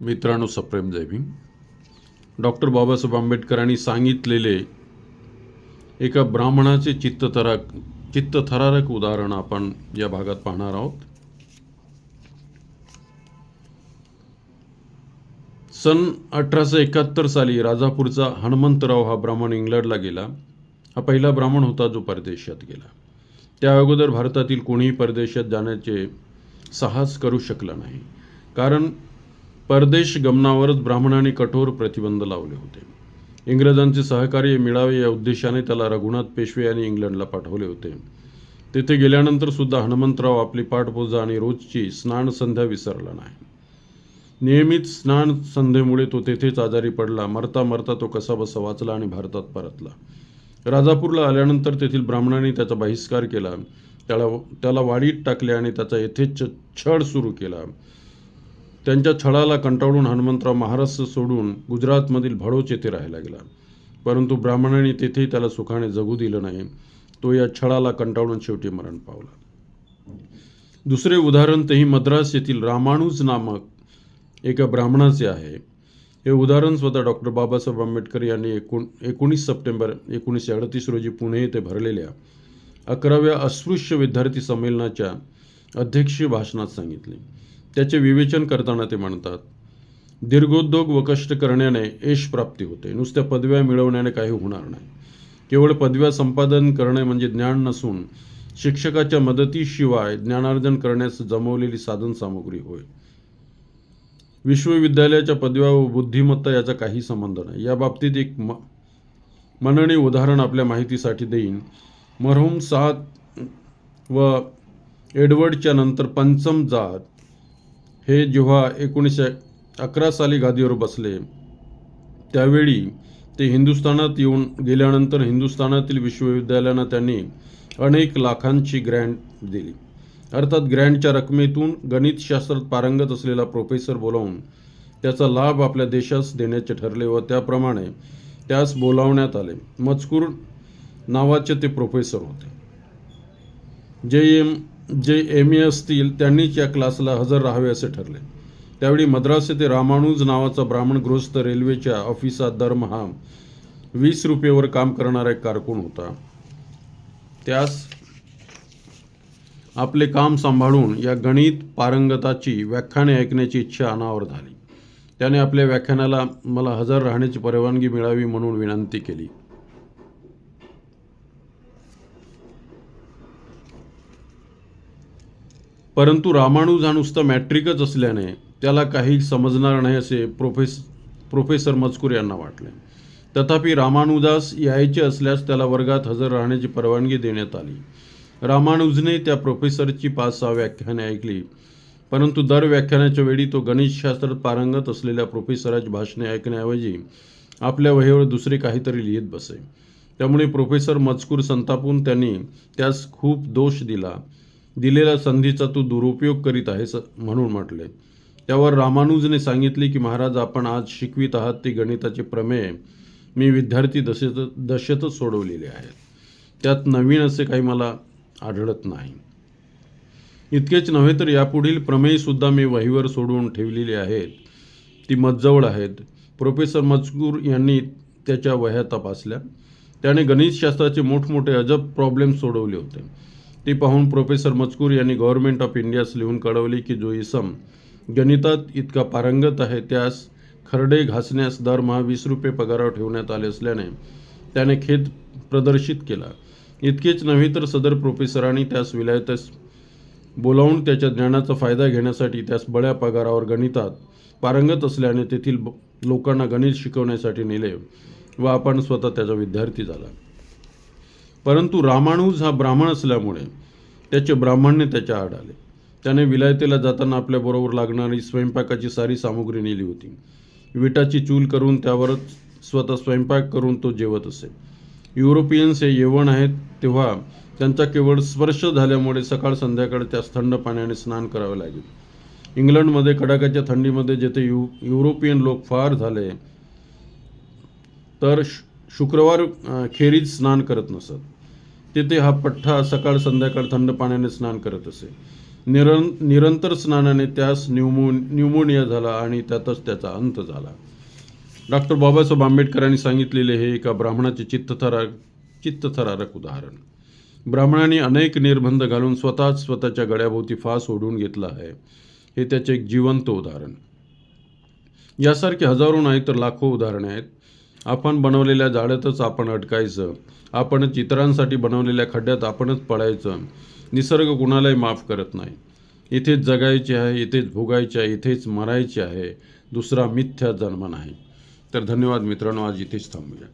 मित्रांनो सप्रेम जय भीम. डॉक्टर बाबासाहेब आंबेडकरांनी सांगितलेले एका ब्राह्मणाचे चित्तथराक चित्तथरारक उदाहरण आपण या भागात पाहणार आहोत. सन अठराशे एकाहत्तर साली राजापूरचा हनुमंतराव हा ब्राह्मण इंग्लंडला गेला. हा पहिला ब्राह्मण होता जो परदेशात गेला. त्या अगोदर भारतातील कोणीही परदेशात जाण्याचे साहस करू शकला नाही. कारण परदेश गमनावरच ब्राह्मणाने कठोर प्रतिबंध लावले होते. इंग्रजांचे सहकार्य मिळावे या उद्देशाने त्याला रघुनाथ पेशवे यांनी इंग्लंडला पाठवले होते. तेथे गेल्यानंतर सुद्धा हनुमंतराव आपली पाठपूजा आणि रोजची स्नान संध्या विसरला नाही. नियमित स्नान संध्येमुळे तो तेथेच आजारी पडला. मरता मरता तो कसा बसा वाचला आणि भारतात परतला. राजापूरला आल्यानंतर तेथील ब्राह्मणांनी त्याचा बहिष्कार केला. त्याला त्याला वाडीत टाकले आणि त्याचा येथेच छळ सुरू केला. त्यांच्या छळाला कंटाळून हनुमंतराव महाराष्ट्र सोडून गुजरातमधील भडोच येथे राहायला गेला. परंतु ब्राह्मणाने तेथेही त्याला सुखाने जगू दिलं नाही. तो या छळाला कंटाळून शेवटी मरण पावला. दुसरे उदाहरण तेही मद्रास येथील रामाणूज नामक एका ब्राह्मणाचे आहे. हे उदाहरण स्वतः डॉक्टर बाबासाहेब आंबेडकर यांनी एकोण एकोणीस सप्टेंबर एकोणीसशे अडतीस रोजी पुणे येथे भरलेल्या अकराव्या अस्पृश्य विद्यार्थी संमेलनाच्या अध्यक्षीय भाषणात सांगितले. त्याचे विवेचन करताना ते म्हणतात दीर्घोद्योग व कष्ट करण्याने यश प्राप्ती होते. नुसत्या पदव्या मिळवण्याने काही होणार नाही. केवळ पदव्या संपादन करणे म्हणजे ज्ञान नसून शिक्षकाच्या मदतीशिवाय ज्ञानार्जन करण्यास जमवलेली साधन सामग्री होय. विश्वविद्यालयाच्या पदव्या व बुद्धिमत्ता याचा काही संबंध नाही. या बाबतीत एक म मननी उदाहरण आपल्या माहितीसाठी देईन. मरहूम सात व एडवर्डच्या नंतर पंचम जात हे जेव्हा एकोणीसशे अकरा साली गादीवर बसले त्यावेळी ते हिंदुस्थानात येऊन गेल्यानंतर हिंदुस्थानातील विश्वविद्यालयांना त्यांनी अनेक लाखांची ग्रँट दिली. अर्थात ग्रँटच्या रकमेतून गणितशास्त्रात पारंगत असलेला प्रोफेसर बोलावून त्याचा लाभ आपल्या देशास देण्याचे ठरले व त्याप्रमाणे त्यास बोलावण्यात आले. मजकूर नावाचे ते प्रोफेसर होते. जे एम जे एम ए असतील त्यांनीच या क्लासला हजर राहावे असे ठरले. त्यावेळी मद्रास येथे रामानुज नावाचा ब्राह्मण गृहस्थ रेल्वेच्या ऑफिसात दरमहा वीस रुपयेवर काम करणारा एक कारकून होता. त्यास आपले काम सांभाळून या गणित पारंगताची व्याख्याने ऐकण्याची इच्छा अनावर झाली. त्याने आपल्या व्याख्यानाला मला हजर राहण्याची परवानगी मिळावी म्हणून विनंती केली. परंतु रामाणूज हा नुसता मॅट्रिकच असल्याने त्याला काही समजणार नाही असे प्रोफेस प्रोफेसर मजकूर यांना वाटले. तथापि रामानुजास यायचे असल्यास त्याला वर्गात हजर राहण्याची परवानगी देण्यात आली. रामानुजने त्या प्रोफेसरची पाच सहा व्याख्याने ऐकली परंतु दर व्याख्यानाच्या वेळी तो गणितशास्त्रात पारंगत असलेल्या प्रोफेसराची भाषणे ऐकण्याऐवजी आपल्या वहीवर दुसरे काहीतरी लिहित बसे. त्यामुळे प्रोफेसर मजकूर संतापून त्यांनी त्यास खूप दोष दिला. दिलेल्या संधीचा तू दुरुपयोग करीत आहेस म्हणून म्हटले. त्यावर रामानुजने सांगितले की महाराज आपण आज शिकवित आहात ती गणिताचे प्रमेय. मी विद्यार्थी दशेत दशेतच सोडवलेले आहेत. त्यात नवीन असे काही मला आढळत नाही. इतकेच नव्हे तर यापुढील प्रमेयसुद्धा मी वहीवर सोडवून ठेवलेली आहेत. ती मजजवळ आहेत. प्रोफेसर मजकूर यांनी त्याच्या वह्या तपासल्या. त्याने गणितशास्त्राचे मोठमोठे अजब प्रॉब्लेम सोडवले होते. ती पाहून प्रोफेसर मजकूर यांनी गव्हर्नमेंट ऑफ इंडियास लिहून कळवले की जो इसम गणितात इतका पारंगत आहे त्यास खरडे घासण्यास दरमहा वीस रुपये पगारावर ठेवण्यात आले असल्याने त्याने खेद प्रदर्शित केला. इतकेच नव्हे तर सदर प्रोफेसरांनी त्यास विलायतस बोलावून त्याच्या ज्ञानाचा फायदा घेण्यासाठी त्यास बड्या पगारावर गणितात पारंगत असल्याने तेथील लोकांना गणित शिकवण्यासाठी नेले व आपण स्वतः त्याचा विद्यार्थी झाला. परंतु रामानुज हा ब्राह्मण असल्यामुळे त्याचे ब्राह्मण्य त्याच्या आड आले. त्याने विलायतेला जाताना आपल्याबरोबर लागणारी स्वयंपाकाची सारी सामुग्री नेली होती. विटाची चूल करून त्यावरच स्वतः स्वयंपाक करून तो जेवत असे. युरोपियन्स हे येवण आहेत तेव्हा त्यांचा केवळ स्पर्श झाल्यामुळे सकाळ संध्याकाळ त्यास थंड पाण्याने स्नान करावे लागेल. इंग्लंडमध्ये कडाक्याच्या थंडीमध्ये जेथे यु युरोपियन लोक फार झाले तर शुक्रवार खेरीज स्नान करत नसत. तेथे हा पठ्ठा सकाळ संध्याकाळ थंड पाण्याने स्नान करत असे. निरं निरंतर स्नानाने त्यास न्यूमो न्यूमोनिया झाला आणि त्यातच त्याचा अंत झाला. डॉक्टर बाबासाहेब आंबेडकरांनी सांगितलेले हे एका ब्राह्मणाचे चित्तथरा चित्तथरारक उदाहरण. ब्राह्मणांनी अनेक निर्बंध घालून स्वतःच स्वतःच्या गळ्याभोवती फास ओढून घेतला आहे. हे त्याचे एक जिवंत उदाहरण. यासारखे हजारो नाही तर लाखो उदाहरणे आहेत. आपण बनवलेल्या जाळ्यातच आपण अडकायचं आपण चित्रांसाठी बनवलेल्या खड्ड्यात आपणच पडायचं. निसर्ग कुणालाही माफ करत नाही. इथेच जगायचे आहे इथेच भोगायचे आहे इथेच मरायचे आहे. दुसरा मिथ्या जन्म नाही. तर धन्यवाद मित्रांनो आज इथेच थांबूया.